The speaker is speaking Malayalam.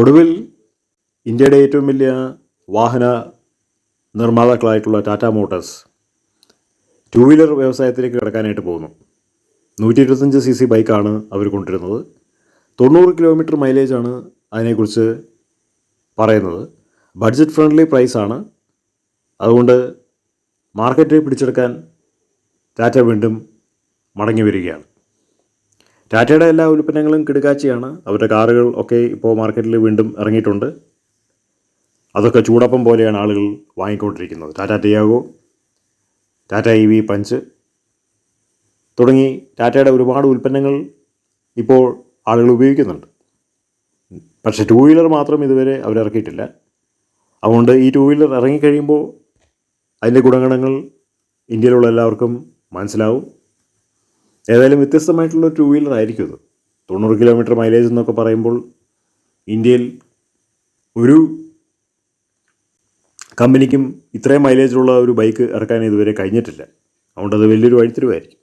ഒടുവിൽ ഇന്ത്യയുടെ ഏറ്റവും വലിയ വാഹന നിർമ്മാതാക്കളായിട്ടുള്ള ടാറ്റ മോട്ടോഴ്സ് ടു വീലർ വ്യവസായത്തിലേക്ക് കിടക്കാനായിട്ട് പോകുന്നു. നൂറ്റി ഇരുപത്തഞ്ച് സി സി ബൈക്കാണ് അവർ കൊണ്ടുവരുന്നത്. തൊണ്ണൂറ് കിലോമീറ്റർ മൈലേജാണ് അതിനെക്കുറിച്ച് പറയുന്നത്. ബഡ്ജറ്റ് ഫ്രണ്ട്ലി പ്രൈസാണ് അതുകൊണ്ട് മാർക്കറ്റ് പിടിച്ചെടുക്കാൻ ടാറ്റ വീണ്ടും മടങ്ങി വരികയാണ്. ടാറ്റയുടെ എല്ലാ ഉൽപ്പന്നങ്ങളും കിടുകാച്ചിയാണ്. അവരുടെ കാറുകൾ ഒക്കെ ഇപ്പോൾ മാർക്കറ്റിൽ വീണ്ടും ഇറങ്ങിയിട്ടുണ്ട്. അതൊക്കെ ചൂടപ്പം പോലെയാണ് ആളുകൾ വാങ്ങിക്കൊണ്ടിരിക്കുന്നത്. Tata Tiago Tata E V Punch തുടങ്ങി ടാറ്റയുടെ ഒരുപാട് ഉൽപ്പന്നങ്ങൾ ഇപ്പോൾ ആളുകൾ ഉപയോഗിക്കുന്നുണ്ട്. പക്ഷേ ടു വീലർ മാത്രം ഇതുവരെ അവരിറക്കിയിട്ടില്ല അതുകൊണ്ട് ഈ ടു വീലർ ഇറങ്ങിക്കഴിയുമ്പോൾ അതിന്റെ ഗുണഗണങ്ങൾ ഇന്ത്യയിലുള്ള എല്ലാവർക്കും മനസ്സിലാവും. ഏതായാലും വ്യത്യസ്തമായിട്ടുള്ള ടു വീലർ ആയിരിക്കും ഇത് തൊണ്ണൂറ് കിലോമീറ്റർ മൈലേജ് എന്നൊക്കെ പറയുമ്പോൾ ഇന്ത്യയിൽ ഒരു കമ്പനിക്കും ഇത്രയും മൈലേജുള്ള ഒരു ബൈക്ക് ഇറക്കാൻ ഇതുവരെ കഴിഞ്ഞിട്ടില്ല. അതുകൊണ്ട് അത് വലിയൊരു വഴിത്തിരിവായിരിക്കും.